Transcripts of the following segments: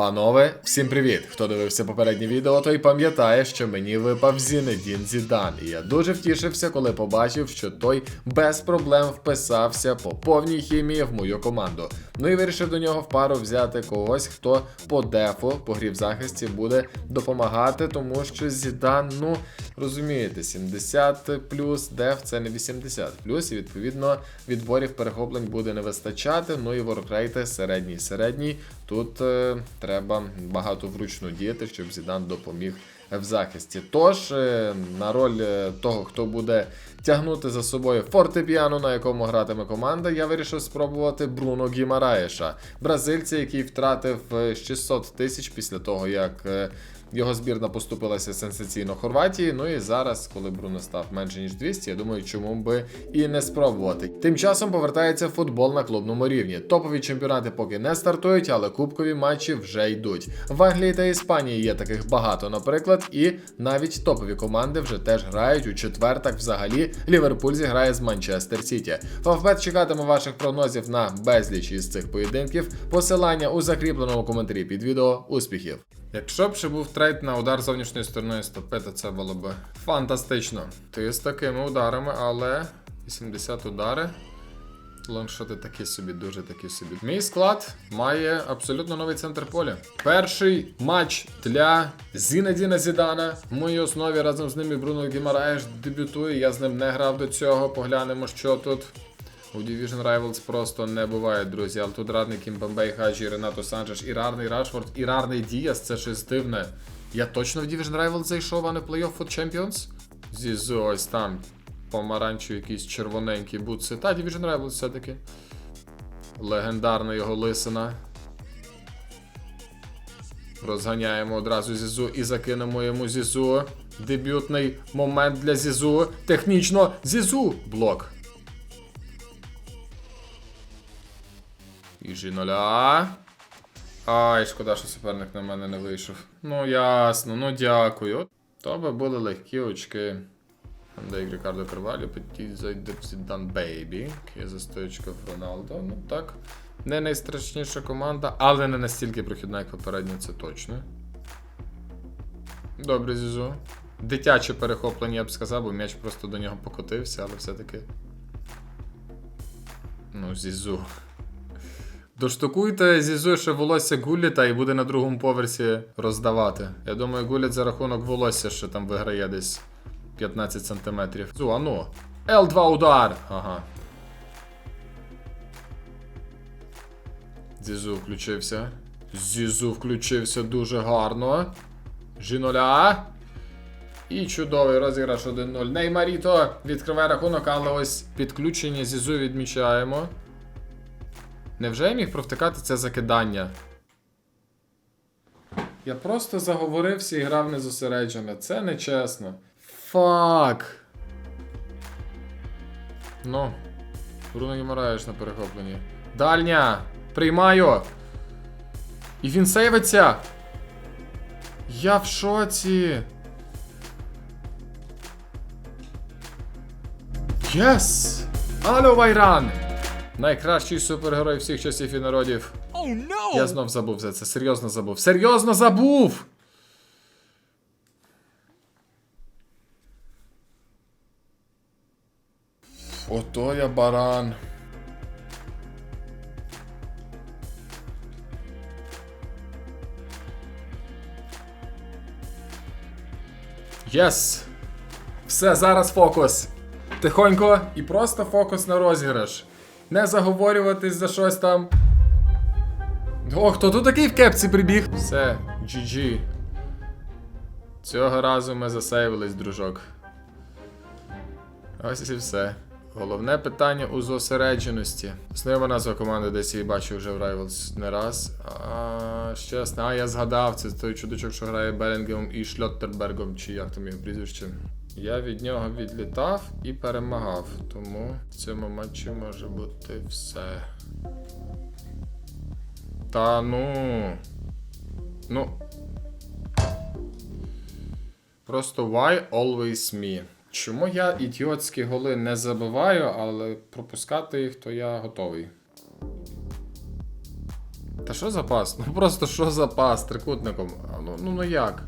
Панове, всім привіт! Хто дивився попереднє відео, той пам'ятає, що мені випав Зінедін Зідан. І я дуже втішився, коли побачив, що той без проблем вписався по повній хімії в мою команду. Ну і вирішив до нього в пару взяти когось, хто по дефу, по грі в захисті буде допомагати, тому що Зідан, ну розумієте, 70 плюс деф це не 80 плюс, і відповідно відборів перехоплень буде не вистачати. Ну і воркрейти середній середній. Тут е, треба багато вручну діяти, щоб Зідан допоміг в захисті. Тож, е, на роль е, того, хто буде тягнути за собою фортепіано, на якому гратиме команда, я вирішив спробувати Бруно Гімараєша, бразильця, який втратив е, 600 тисяч після того, як. е, його збірна поступилася сенсаційно Хорватії. Ну і зараз, коли Бруно став менше ніж 200, я думаю, чому би і не спробувати. Тим часом повертається футбол на клубному рівні. Топові чемпіонати поки не стартують, але кубкові матчі вже йдуть. В Англії та Іспанії є таких багато, наприклад, і навіть топові команди вже теж грають у четвертак. Взагалі Ліверпуль зіграє з Манчестер Сіті. Фавбет чекатиме ваших прогнозів на безліч із цих поєдинків. Посилання у закріпленому коментарі під відео. Успіхів! Якщо б ще був трейд на удар зовнішньої сторони стопи, то це було б фантастично. Ти з такими ударами, але 80 удари. Лонгшоти такі собі, дуже такі собі. Мій склад має абсолютно новий центр поля. Перший матч для Зінедіна Зідана. В моїй основі разом з ним і Бруно Гімараєш дебютує. Я з ним не грав до цього. Поглянемо, що тут. У Division Rivals просто не буває, друзі. Але тут радний Кімбамбей, Хаджі, Ренато Санчеш, і рарний Рашфорд, і рарний Діас. Це щось дивне. Я точно в Division Rivals зайшов, а не в Playoff Foot Champions? Зізу, ось там. Помаранчеві якісь червоненькі бутси. Та, Division Rivals все-таки. Легендарна його лисина. Розганяємо одразу Зізу і закинемо йому Зізу. Дебютний момент для Зізу. Технічно Зізу. Блок. І жіноля. Ай, шкода, що суперник на мене не вийшов. Ну ясно, ну дякую. То були легкі очки. Андрей Рікардо Карвалю, Петій зайде Зідан Бейбі. Є застоючка в Роналдо. Ну так. Не найстрашніша команда, але не настільки прохідна, як попередня, це точно. Добре, Зізу. Дитяче перехоплення, я б сказав, бо м'яч просто до нього покотився, але все-таки. Ну, Зізу. Доштукуйте Зізу ще волосся Гуліта і буде на другому поверсі роздавати. Я думаю, Гуліт за рахунок волосся ще там виграє десь 15 сантиметрів. Зу, а ну. Л2 удар! Ага. Зізу включився. Зізу включився дуже гарно. Жіноля. І чудовий розіграш 1-0. Неймаріто відкриває рахунок, але ось підключення Зізу відмічаємо. Невже я міг провтикати це закидання? Я просто заговорився і грав незосереджено. Це нечесно. Фак. Ну. Бруно Гімараєш на перехопленні. Дальня! Приймаю! І він сейвиться! Я в шоці! Єс! Алло, Вайран! Найкращий супергерой всіх часів і народів. Oh no! Я знов забув за це. Серйозно забув. Серйозно забув! Ото я баран. Єс! Все, зараз фокус. Тихонько і просто фокус на розіграш. Не заговорюватись за щось там. О, хто тут такий в кепці прибіг? Все, GG. Цього разу ми засейвились, дружок. Ось і все. Головне питання у зосередженості. Знайома назва команди, десь її бачив вже в Rivals не раз. А, щасно, а я згадав, це той чудачок, що грає Белінгемом і Шльоттербергом, чи як там його прізвище. Я від нього відлітав і перемагав, тому в цьому матчі може бути все. Та ну. Ну. Просто why always me? Чому я ідіотські голи не забиваю, але пропускати їх, то я готовий. Та що за пас? Ну просто що за пас трикутником? Ну, ну, ну як?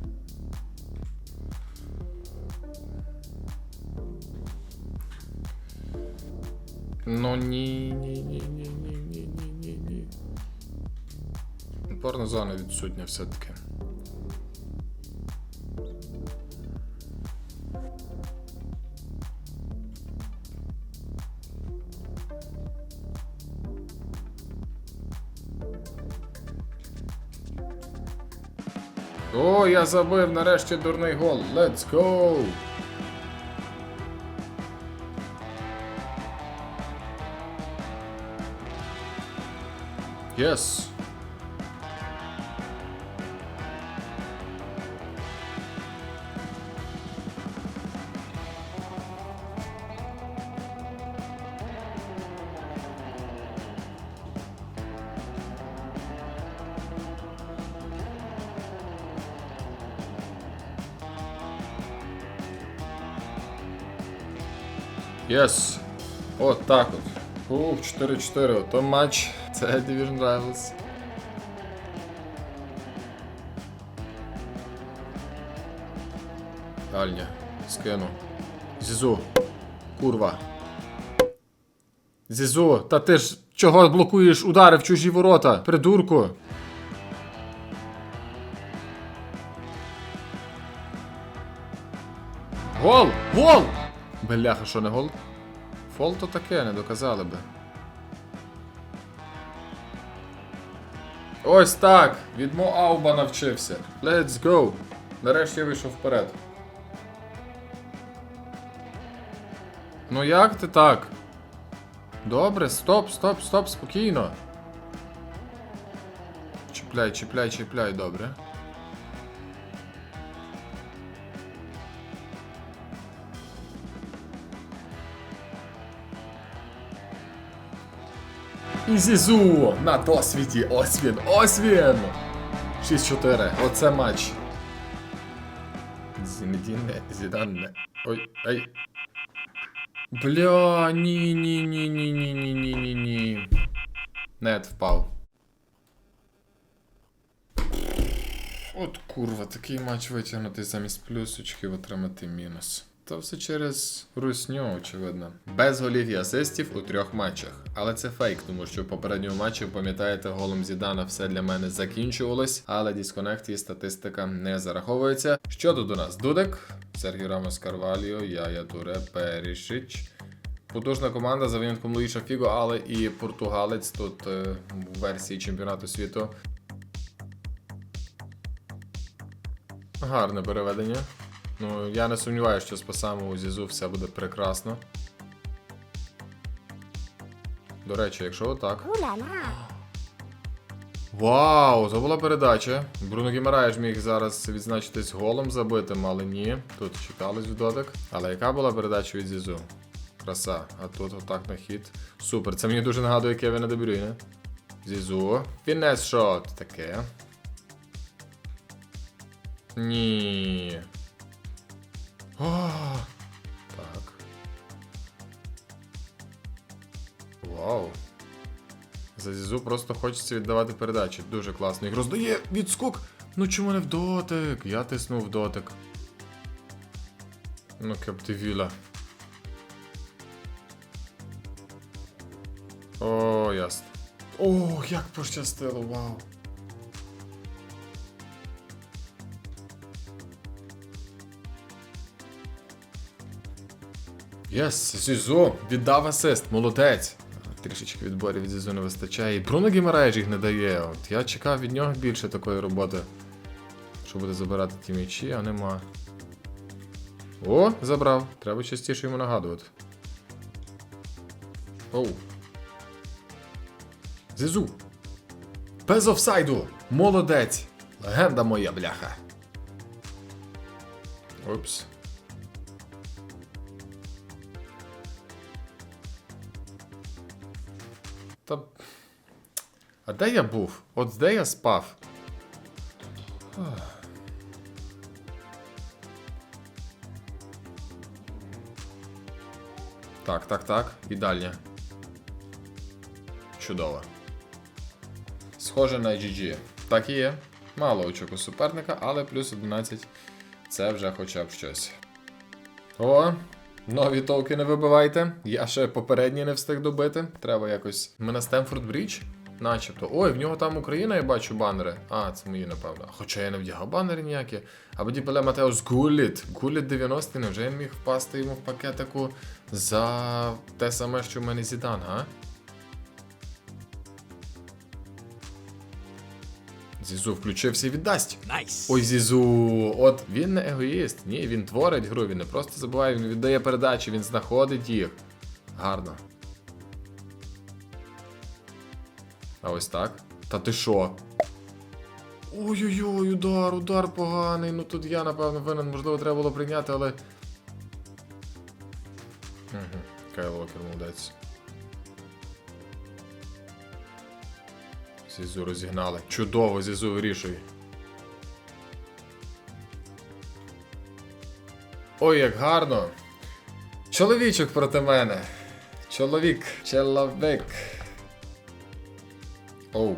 Ну ні, ні, ні, ні, ні, ні, ні, ні, ні. Опорна зона відсутня все-таки. О, я забив нарешті дурний гол. Let's go! Yes. Yes. От так от. Ух, 4-4. Ото матч. Це Division Rivals. Дальня. Скину. Зізу. Курва. Зізу, та ти ж чого блокуєш удари в чужі ворота? Придурку. Гол! Гол! Бляха, що не гол? Фол то таке, не доказали би. Ось так! Від Мо Ауба навчився. Let's go! Нарешті вийшов вперед. Ну як ти так? Добре, стоп, стоп, стоп, спокійно. Чіпляй, чіпляй, чіпляй, добре. І Зізу на досвіді. Ось він, ось він. 6-4. Оце матч. Зінедіне, Зіданне. Ой, ай. Бля, ні, ні, ні, ні, ні, ні, ні, ні, ні. Нет впав. От курва, такий матч витягнути замість плюсочків отримати мінус. Та все через русню, очевидно. Без голів і асистів у трьох матчах. Але це фейк, тому що в попередньому матчі, пам'ятаєте, голом Зідана все для мене закінчувалось, але дисконект і статистика не зараховується. Що тут у нас? Дудек, Сергій Рамос Карваліо, Яя Туре, Перішич. Потужна команда за винятком Луїша Фіго, але і португалець тут е, в версії чемпіонату світу. Гарне переведення. Ну, я не сумніваюся, що з пасами у Зізу все буде прекрасно. До речі, якщо отак. Вау, це була передача. Бруно Гімараєш міг зараз відзначитись голом забитим, але ні. Тут чекались віддотик. Але яка була передача від Зізу? Краса. А тут отак на хід. Супер. Це мені дуже нагадує Кевіна Дебрюйне. Зізу. Фінес шот. Таке. Ні. О, так. Вау. За Зізу просто хочеться віддавати передачі. Дуже класно. І роздає відскок. Ну чому не в дотик? Я тиснув в дотик. Ну, Каптивіла. О, ясно. О, як пощастило, вау. Єс, Зізу, віддав асист, молодець. Трішечки відборів від Зізу не вистачає. І Бруно Гімараєш їх не дає. От я чекав від нього більше такої роботи. Що буде забирати ті м'ячі, а нема. О, забрав. Треба частіше йому нагадувати. Оу. Зізу. Без офсайду. Молодець. Легенда моя, бляха. Опс. А де я був? От де я спав? Так, так, так. І далі. Чудово. Схоже на GG. Так і є. Мало очок у суперника, але плюс 11 це вже хоча б щось. О, нові токени вибивайте. Я ще попередні не встиг добити. Треба якось. Ми на Стемфорд Брідж? Начебто. Ой, в нього там Україна, я бачу банери. А, це мої, напевно. Хоча я не вдягав банери ніякі. Або Діпеле Матеус Гуліт. Гуліт 90 невже я міг впасти йому в пакетику за те саме, що в мене Зідан, а? Зізу включився і віддасть. Nice. Ой, Зізу, от він не егоїст. Ні, він творить гру, він не просто забуває, він віддає передачі, він знаходить їх. Гарно. А ось так. Та ти що? Ой-ой-ой, удар, удар поганий. Ну тут я, напевно, винен, можливо, треба було прийняти, але. Угу. Кайл Уокер молодець. Зізу розігнали. Чудово, Зізу вирішує. Ой, як гарно. Чоловічок проти мене. Чоловік. Чоловік. Оу.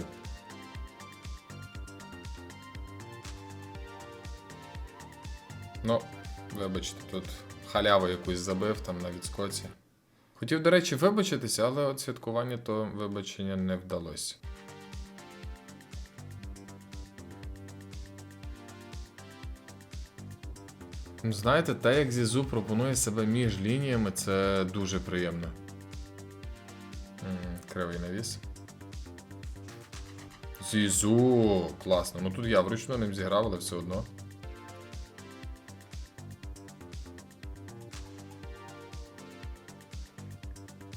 Ну, вибачте, тут халяву якусь забив там на відскоці. Хотів, до речі, вибачитися, але от святкування то вибачення не вдалося. Знаєте, те, як Зізу пропонує себе між лініями, це дуже приємно. М, Кривий навіс. Зізу, класно. Ну тут я вручну ним зіграв, але все одно.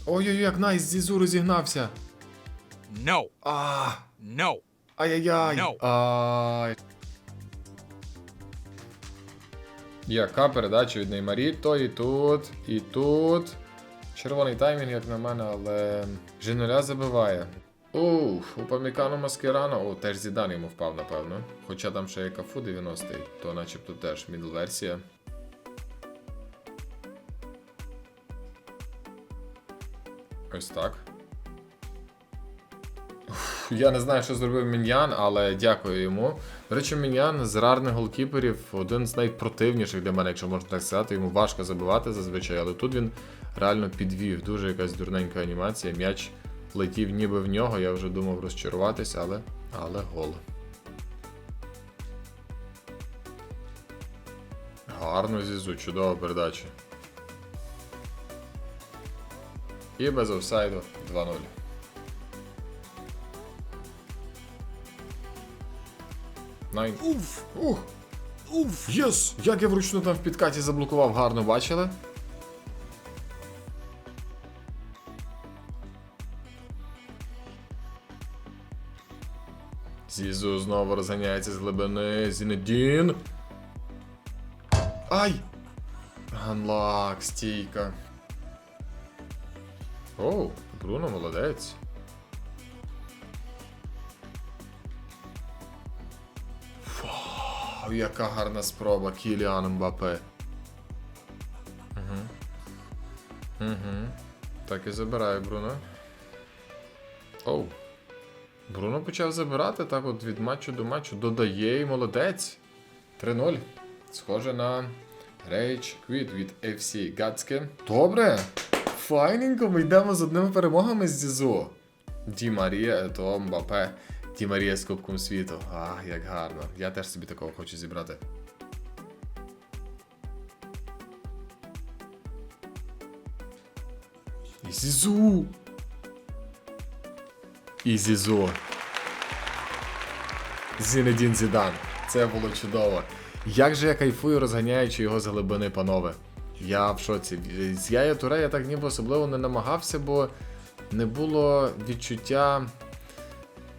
Ой-ой-ой, як найс, Зізу розігнався. No. А, No. ай-яй-яй. No. Ай. Яка передача від Неймарі, то і тут, і тут. Червоний таймінг, як на мене, але Женоля забиває. Уф, у Памікану Маскерано, о, теж Зідан йому впав, напевно. Хоча там ще є Кафу 90-й, то начебто теж мідл версія. Ось так. Уф, Я не знаю, що зробив Міньян, але дякую йому. До речі, Міньян з рарних голкіперів один з найпротивніших для мене, якщо можна так сказати. Йому важко забивати зазвичай, але тут він реально підвів. Дуже якась дурненька анімація. М'яч летів ніби в нього. Я вже думав розчаруватися, але, але гол. Гарно зізу, чудова передача. І без офсайду 2-0. Найн. Oof. Ух! Oof. Єс! Як я вручну там в підкаті заблокував, гарно бачили. Зізу знову розганяється з глибини. Зінедін. Ай! Ганлак, стійка. Оу, Бруно молодець. Вау, яка гарна спроба Кіліан Мбапе. Угу. Угу. Так і забирає Бруно. Оу. Бруно почав забирати так от від матчу до матчу. Додає і молодець. 3-0. Схоже на Rage Quit від FC Гацьке. Добре. Файненько, ми йдемо з одними перемогами з Зізу. Ді Марія, ето Мбапе. Ді Марія з Кубком світу. Ах, як гарно. Я теж собі такого хочу зібрати. Зізу. І Зізу. Зінедін Зідан. Це було чудово. Як же я кайфую, розганяючи його з глибини, панове. Я в шоці. З Яя Туре я так ніби особливо не намагався, бо не було відчуття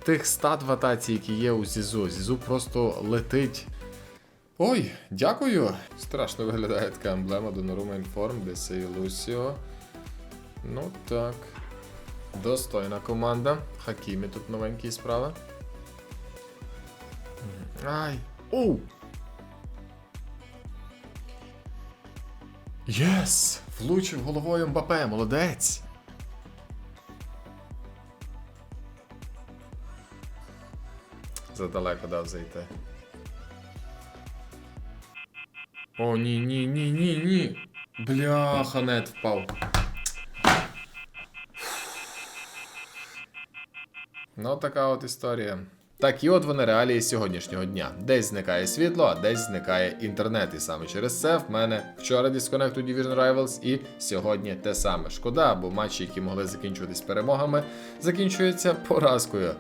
тих стат в атаці, які є у Зізу. Зізу просто летить. Ой, дякую. Страшно виглядає така емблема Donnarumma Inform, де Лусіо. Ну так. Достойна команда. Хакімі тут новенькі справи. Ай! Оу! Єс! Влучив головою Мбапе, молодець! задалеко дав зайти. О, ні, ні, ні, ні, ні. Бляха, нет впав. Ну, така от історія. Такі от вони реалії сьогоднішнього дня. Десь зникає світло, а десь зникає інтернет. І саме через це в мене вчора Disconnect у Division Rivals і сьогодні те саме. Шкода, бо матчі, які могли закінчуватись перемогами, закінчуються поразкою.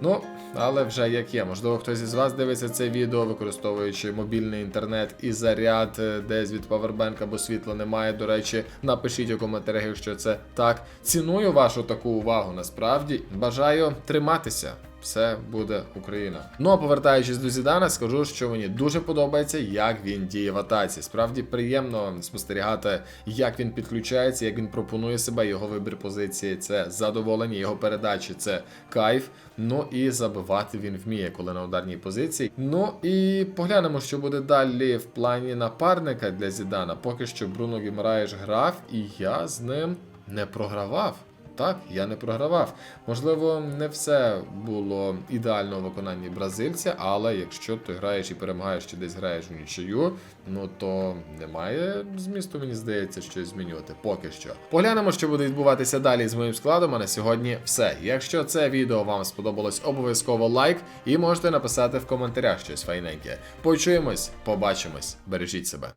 Ну, але вже як є. Можливо, хтось із вас дивиться це відео, використовуючи мобільний інтернет і заряд е, десь від павербенка, бо світла немає. До речі, напишіть у коментарях, якщо це так. Ціную вашу таку увагу. Насправді бажаю триматися. Все буде Україна. Ну а повертаючись до Зідана, скажу, що мені дуже подобається, як він діє в атаці. Справді приємно спостерігати, як він підключається, як він пропонує себе, його вибір позиції це задоволення, його передачі це кайф. Ну і забивати він вміє, коли на ударній позиції. Ну і поглянемо, що буде далі в плані напарника для Зідана. Поки що Бруно Гімараєш грав, і я з ним не програвав. Так, я не програвав. Можливо, не все було ідеально у виконанні бразильця, але якщо ти граєш і перемагаєш чи десь граєш у нічию, ну то немає змісту, мені здається, щось змінювати. Поки що. Поглянемо, що буде відбуватися далі з моїм складом. А на сьогодні все. Якщо це відео вам сподобалось, обов'язково лайк і можете написати в коментарях щось файненьке. Почуємось, побачимось, бережіть себе.